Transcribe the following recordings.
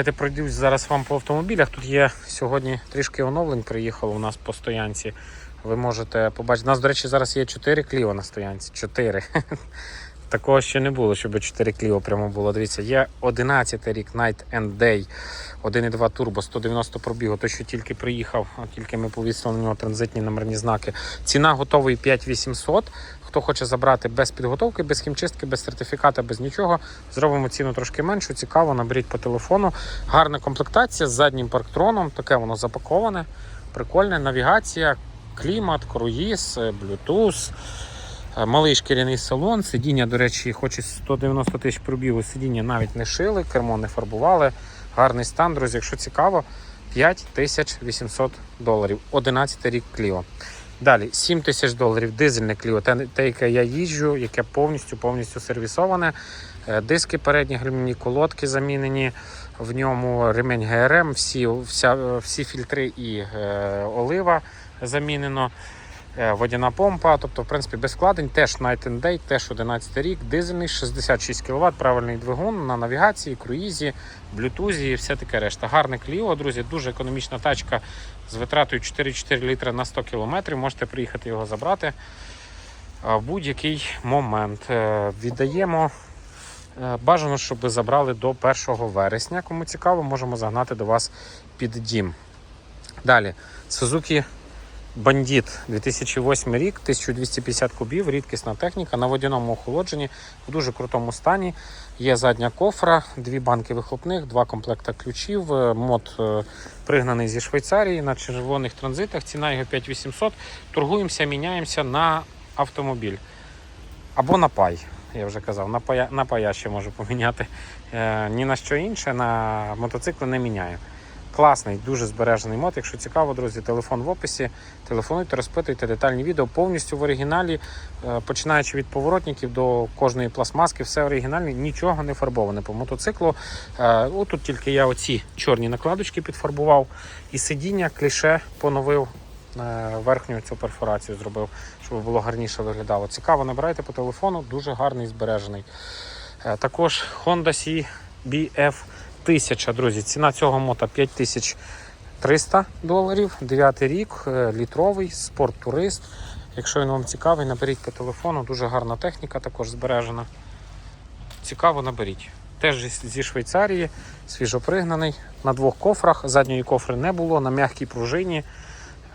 Давайте пройдусь зараз вам по автомобілях. Тут є сьогодні трішки оновлень приїхало у нас по стоянці. Ви можете побачити. У нас, до речі, зараз є 4 кліо на стоянці. 4. Такого ще не було, щоб 4 кліо прямо було. Дивіться, є 11 рік Night and Day 1.2 турбо, 190 пробігу. Той, що тільки приїхав, тільки ми повісили на нього транзитні номерні знаки. Ціна готовий 5800. Хто хоче забрати без підготовки, без хімчистки, без сертифіката, без нічого, зробимо ціну трошки меншу. Цікаво, наберіть по телефону. Гарна комплектація з заднім парктроном. Таке воно запаковане, прикольне. Навігація, клімат, круїз, е, Bluetooth. Е, Малий шкіряний салон, сидіння, до речі, хоч і 190 тисяч пробігу, сидіння навіть не шили, кермо не фарбували. Гарний стан, друзі, якщо цікаво, 5800 доларів. 11 рік Кліо. Далі 7 тисяч доларів дизельне Кліо, те, те, яке я їжджу, яке повністю повністю сервісоване. Е, Диски передні гальмівні колодки замінені. В ньому ремень ГРМ, всі, вся, всі фільтри і е, олива замінено. Е, Водяна помпа, тобто, в принципі, без вкладень, теж Night and Day, теж 11 рік, дизельний, 66 кВт, правильний двигун на навігації, круїзі, блютузі і все таке решта. Гарне кліо, друзі, дуже економічна тачка з витратою 4,4 літра на 100 км. Можете приїхати його забрати в будь-який момент. Е, Віддаємо. е, Бажано, щоб забрали до 1 вересня. Кому цікаво, можемо загнати до вас під дім. Далі, Suzuki Бандіт 2008 рік, 1250 кубів, рідкісна техніка на водяному охолодженні в дуже крутому стані. Є задня кофра, дві банки вихлопних, два комплекта ключів. Е, Мод е, пригнаний зі Швейцарії на червоних транзитах. Ціна його 5800. Торгуємося, міняємося на автомобіль або на пай. Я вже казав, на пая, на пая ще можу поміняти. Е, ні на що інше, на мотоцикли не міняю. Класний, дуже збережений мод. Якщо цікаво, друзі, телефон в описі. Телефонуйте, розпитуйте детальні відео повністю в оригіналі, е, починаючи від поворотників до кожної пластмаски, все оригінальне, нічого не фарбоване по мотоциклу. Е, Отут тільки я оці чорні накладочки підфарбував і сидіння, кліше поновив. е, Верхню цю перфорацію зробив, щоб було гарніше виглядало. Цікаво, набирайте по телефону, дуже гарний збережений. Також Honda CBF 1000, друзі. Ціна цього мота 5300 доларів. 9 рік, е, літровий, спорт-турист. Якщо він вам цікавий, наберіть по телефону. Дуже гарна техніка, також збережена. Цікаво, наберіть. Теж зі- Швейцарії, свіжопригнаний. На двох кофрах. Задньої кофри не було, на м'якій пружині.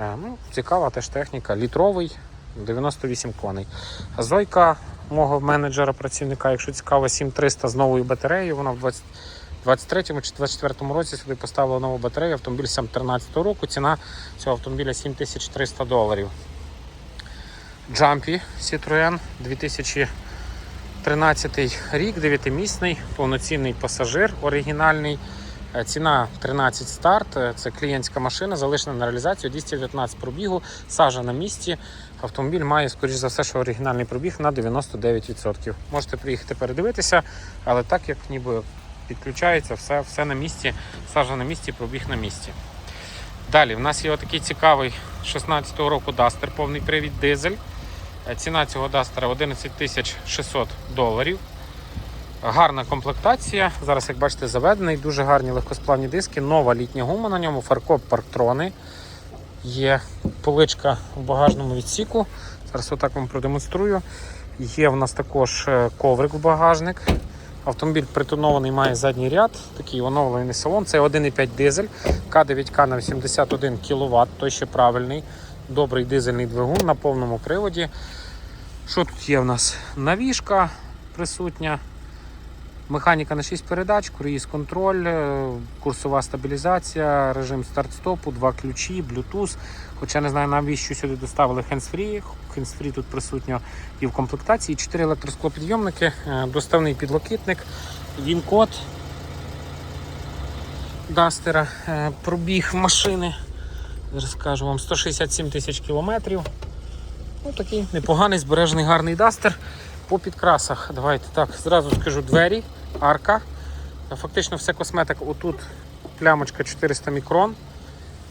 Е, Ну, цікава теж техніка. Літровий, 98 коней. Зойка мого менеджера, працівника, якщо цікаво, 7300 з новою батареєю. Вона в 20 23 чи 24 році сюди поставила нову батарею. Автомобіль сам 13 року. Ціна цього автомобіля 7300 доларів. Jumpy Citroën 2013 рік, 9-місний, повноцінний пасажир, оригінальний. Е, Ціна 13 старт. Е, Це клієнтська машина, залишена на реалізацію 219 пробігу, сажа на місці. Автомобіль має, скоріш за все, що оригінальний пробіг на 99%. Можете приїхати передивитися, але так як ніби підключається, все, все на місці, сажа на місці, пробіг на місці. Далі в нас є отакий цікавий 16-го року Duster, повний привід дизель. Е, Ціна цього Duster 11 600 доларів. Гарна комплектація. Зараз, як бачите, заведений, дуже гарні легкосплавні диски, нова літня гума на ньому, фаркоп парктрони. Є поличка в багажному відсіку. Зараз отак вам продемонструю. Є в нас також е, коврик в багажник. Автомобіль притонований має задній ряд, такий оновлений салон. Це 1,5 дизель, К9К на 81 кВт, той ще правильний, добрий дизельний двигун на повному приводі. Що тут є в нас? Навіжка присутня, механіка на 6 передач, круїз контроль, е, курсова стабілізація, режим старт-стопу, два ключі, Bluetooth. Хоча не знаю, навіщо сюди доставили hands-free. Hands-free тут присутньо і в комплектації. 4 електросклопідйомники, е, доставний підлокітник, він-код Дастера, Е, пробіг машини. Скажу вам 167 тисяч кілометрів. Ну, такий непоганий, збережений гарний дастер. По підкрасах. Давайте так, зразу скажу двері, арка. Фактично все косметика. Отут плямочка 400 мікрон.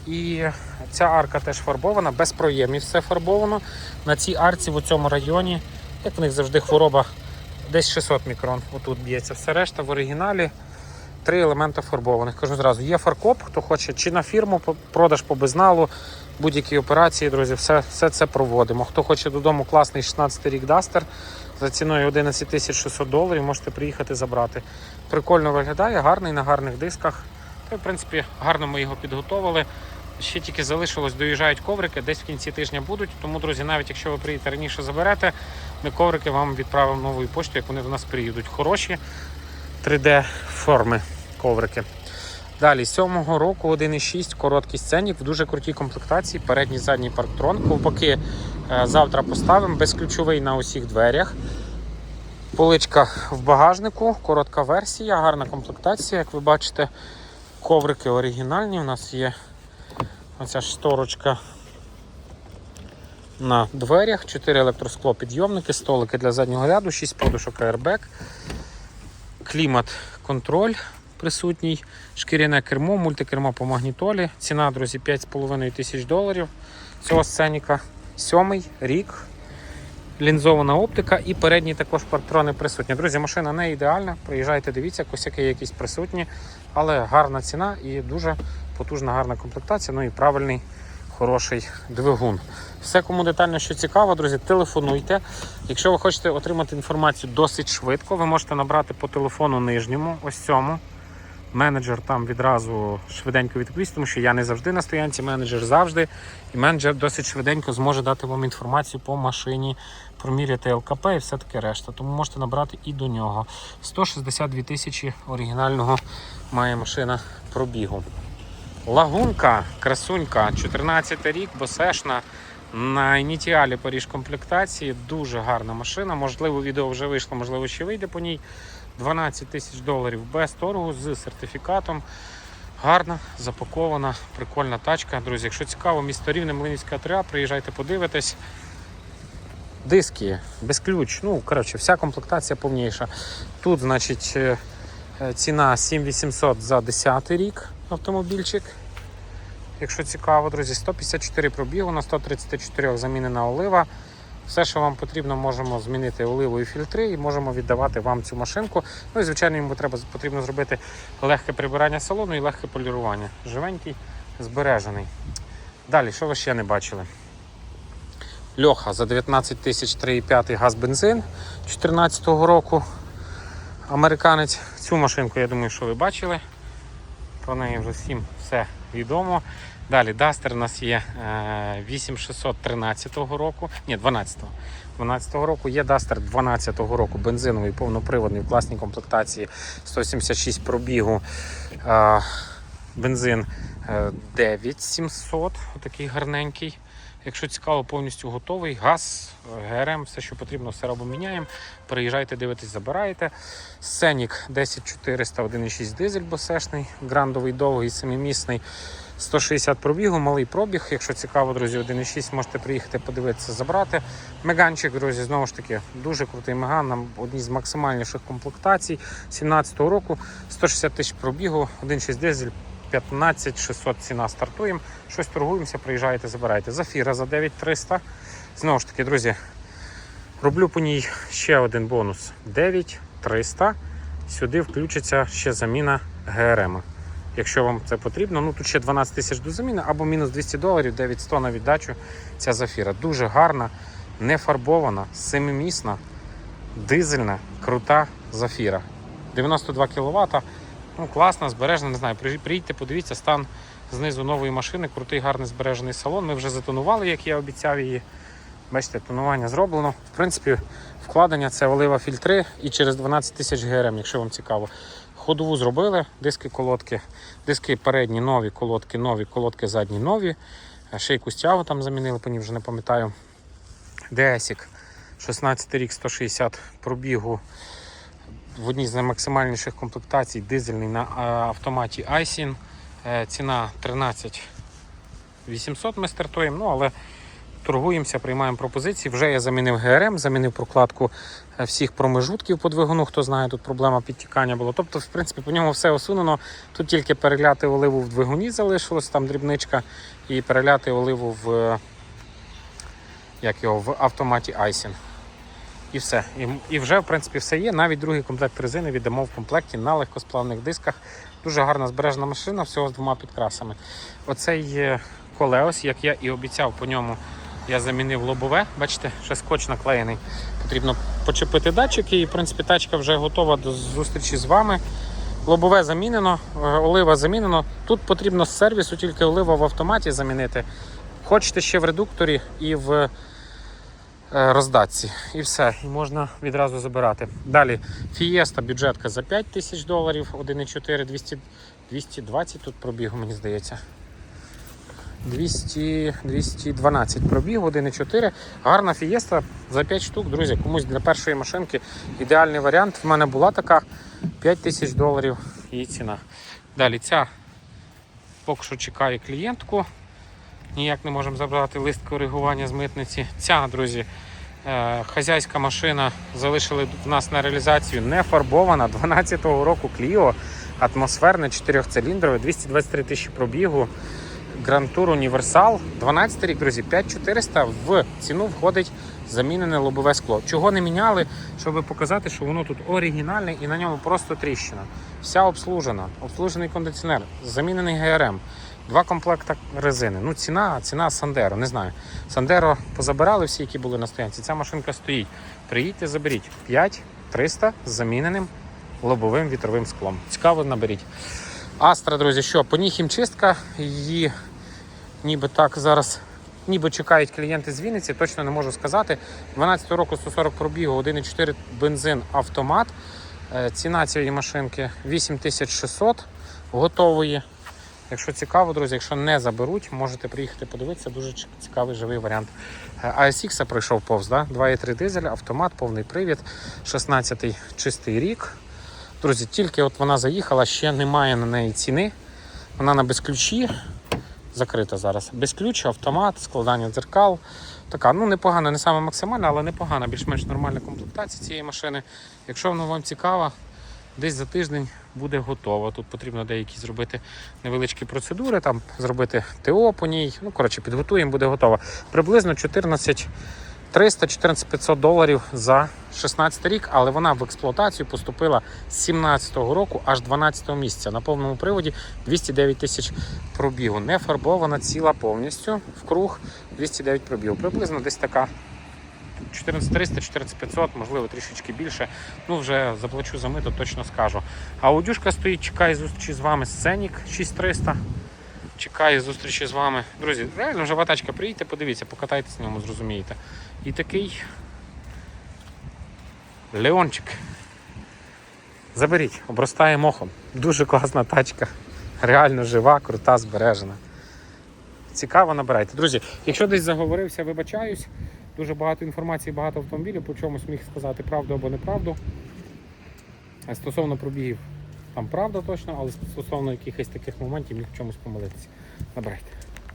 І ця арка теж фарбована, без проємів все фарбовано. На цій арці в цьому районі, як в них завжди хвороба, десь 600 мікрон. Отут б'ється. Все решта в оригіналі. три елемента фарбованих. Кажу зразу, є фаркоп, хто хоче чи на фірму продаж по безналу, будь-які операції, друзі, все, все це проводимо. Хто хоче додому класний 16 рік Дастер за ціною 11 тисяч 600 доларів, можете приїхати забрати. Прикольно виглядає, гарний на гарних дисках. Та, в принципі, гарно ми його підготовили. Ще тільки залишилось, доїжджають коврики, десь в кінці тижня будуть. Тому, друзі, навіть якщо ви приїдете раніше заберете, ми коврики вам відправимо новою поштою, як вони до нас приїдуть. Хороші 3D форми коврики. Далі, 7-го року 1.6, короткий сценік в дуже крутій комплектації, передній задній парктрон. Ковпаки е, завтра поставимо, безключовий на усіх дверях. Поличка в багажнику, коротка версія, гарна комплектація. Як ви бачите, коврики оригінальні. У нас є оця шторочка на дверях, 4 електроскло підйомники, столики для заднього ряду, 6 подушок airbag, клімат контроль присутній, шкіряне кермо, мультикермо по магнітолі. Ціна, друзі, 5,5 тисяч доларів цього сценіка. Сьомий рік. Лінзована оптика і передні також партрони присутні. Друзі, машина не ідеальна. Приїжджайте, дивіться, косяки якісь присутні, але гарна ціна і дуже потужна, гарна комплектація. Ну і правильний, хороший двигун. Все, кому детально що цікаво, друзі, телефонуйте. Якщо ви хочете отримати інформацію досить швидко, ви можете набрати по телефону нижньому, ось цьому. Менеджер там відразу швиденько відповість, тому що я не завжди на стоянці, менеджер завжди. І менеджер досить швиденько зможе дати вам інформацію по машині, проміряти ЛКП і все таке решта. Тому можете набрати і до нього. 162 тисячі оригінального має машина пробігу. Лагунка, красунька, 14 рік, босешна. На ініціалі Паріж комплектації. Дуже гарна машина. Можливо, відео вже вийшло, можливо, ще вийде по ній. 12 тисяч доларів без торгу з сертифікатом. Гарна, запакована, прикольна тачка. Друзі, якщо цікаво, місто Рівне, Млинівська 3 приїжджайте подивитись. Диски, без ключ. Ну, коротше, вся комплектація повніша. Тут, значить, е, е, ціна 7800 за 10 рік автомобільчик. Якщо цікаво, друзі, 154 пробігу на 134 замінена олива. Все, що вам потрібно, можемо змінити оливу і фільтри і можемо віддавати вам цю машинку. Ну і звичайно, йому треба потрібно зробити легке прибирання салону і легке полірування. Живенький, збережений. Далі, що ви ще не бачили? Льоха за 19 тисяч 3,5 газ бензин 2014 року. Американець. Цю машинку, я думаю, що ви бачили. Про неї вже всім все відомо. Далі Duster у нас є е, 8613 року, ні, 12-го. 12-го року є Duster 12-го року, бензиновий, повноприводний, в класній комплектації, 176 пробігу. Е, бензин е, 9700, отакий гарненький. Якщо цікаво, повністю готовий. Газ, е, ГРМ, все, що потрібно, все робимо, міняємо. Приїжджайте, дивитесь, забираєте. Сценік 10400, 1,6 дизель босешний, грандовий, довгий, семимісний. 160 пробігу, малий пробіг. Якщо цікаво, друзі, 1,6 можете приїхати подивитися, забрати. Меганчик, друзі, знову ж таки, дуже крутий меган, нам одні з максимальніших комплектацій 17-го року, 160 тисяч пробігу, 1,6 дизель, 15 600 ціна стартуємо. Щось торгуємося, приїжджаєте, забирайте. Зафіра за 9300. Знову ж таки, друзі, роблю по ній ще один бонус. 9300. Сюди включиться ще заміна ГРМ. Якщо вам це потрібно, ну тут ще 12 тисяч до заміни або мінус 200 доларів, 900 на віддачу. Ця зафіра. Дуже гарна, не фарбована, семимісна, дизельна, крута зафіра. 92 кВт. Ну, класна, збережена, не знаю. Приїдьте, подивіться стан знизу нової машини, крутий, гарний збережений салон. Ми вже затонували, як я обіцяв її. Бачите, тонування зроблено. В принципі, вкладення це олива фільтри і через 12 тисяч ГРМ, якщо вам цікаво. Ходову зробили, диски колодки, диски передні нові, колодки нові, колодки задні нові. Е, Шейку стягу там замінили, по ній вже не пам'ятаю. ДСік 16 рік 160 пробігу. В одній з наймаксимальніших комплектацій дизельний на е, автоматі Айсін. Е, Ціна 13 800 ми стартуємо, ну але торгуємося, приймаємо пропозиції. Вже я замінив ГРМ, замінив прокладку е, всіх промежутків по двигуну. Хто знає, тут проблема підтікання була. Тобто, в принципі, по ньому все усунено. Тут тільки переляти оливу в двигуні залишилось, там дрібничка, і переляти оливу в, е, як його, в автоматі Айсін. І все. І, і вже, в принципі, все є. Навіть другий комплект резини віддамо в комплекті на легкосплавних дисках. Дуже гарна збережена машина, всього з двома підкрасами. Оцей є колеос, як я і обіцяв по ньому. Я замінив лобове, бачите, ще скотч наклеєний. Потрібно почепити датчики, і в принципі тачка вже готова до зустрічі з вами. Лобове замінено, е, олива замінено. Тут потрібно з сервісу тільки олива в автоматі замінити. Хочете ще в редукторі і в е, роздатці. І все, і можна відразу забирати. Далі Fiesta бюджетка за 5 тисяч доларів, 1,4, 200, 220 тут пробігу, мені здається. 200, 212 пробіг, 1,4. Гарна фієста за 5 штук, друзі. Комусь для першої машинки ідеальний варіант. В мене була така 5 тисяч доларів її ціна. Далі ця поки що чекає клієнтку. Ніяк не можемо забрати лист коригування з митниці. Ця, друзі, е, хазяйська машина залишили в нас на реалізацію не фарбована 12-го року Clio, атмосферне 4-циліндрове, 223 тисячі пробігу. Grand Tour Універсал, 12 рік, друзі, 5400 в ціну входить замінене лобове скло. Чого не міняли, щоб показати, що воно тут оригінальне і на ньому просто тріщина. Вся обслужена, обслужений кондиціонер, замінений ГРМ, два комплекти резини. Ну, ціна, ціна Сандеро, не знаю. Сандеро позабирали всі, які були на стоянці. Ця машинка стоїть. Приїдьте, заберіть 5300 з заміненим лобовим вітровим склом. Цікаво, наберіть. Астра, друзі, що по ній хімчистка, її ніби так зараз ніби чекають клієнти з Вінниці, точно не можу сказати. 12 року 140 пробігу, 1,4 бензин автомат. Е, Ціна цієї машинки 8600 готової. Якщо цікаво, друзі, якщо не заберуть, можете приїхати подивитися. Дуже цікавий живий варіант. Е, ASX пройшов повз, да? 2,3 дизель, автомат, повний привід, 16-й чистий рік. Друзі, тільки от вона заїхала, ще немає на неї ціни. Вона на безключі, закрита зараз. Без ключ, автомат, складання дзеркал. Така, ну непогана, не саме максимальна, але непогана, більш-менш нормальна комплектація цієї машини. Якщо вона вам цікава, десь за тиждень буде готова. Тут потрібно деякі зробити невеличкі процедури, там зробити ТО по ній. Ну, коротше, підготуємо, буде готова. Приблизно 14 300 14 500 доларів за 16 рік, але вона в експлуатацію поступила з 17 року аж 12-го місяця. На повному приводі 209 тисяч пробігу. Не фарбована ціла повністю в круг 209 пробігу. Приблизно десь така 14300, 14500, можливо, трішечки більше. Ну, вже заплачу за мито, точно скажу. А аудюшка стоїть, чекає зустрічі з вами. Сценік 6300. Чекаю зустрічі з вами. Друзі, реально жива тачка, приїдьте, подивіться, покатайтесь на ньому, зрозумієте. І такий Леончик. Заберіть, обростає мохом. Дуже класна тачка. Реально жива, крута, збережена. Цікаво, набирайте. Друзі, якщо десь заговорився, вибачаюсь. Дуже багато інформації, багато автомобілів, по чомусь міг сказати правду або неправду. Стосовно пробігів, там правда точно, але стосовно якихось таких моментів міг в чомусь помилитися. Набирайте.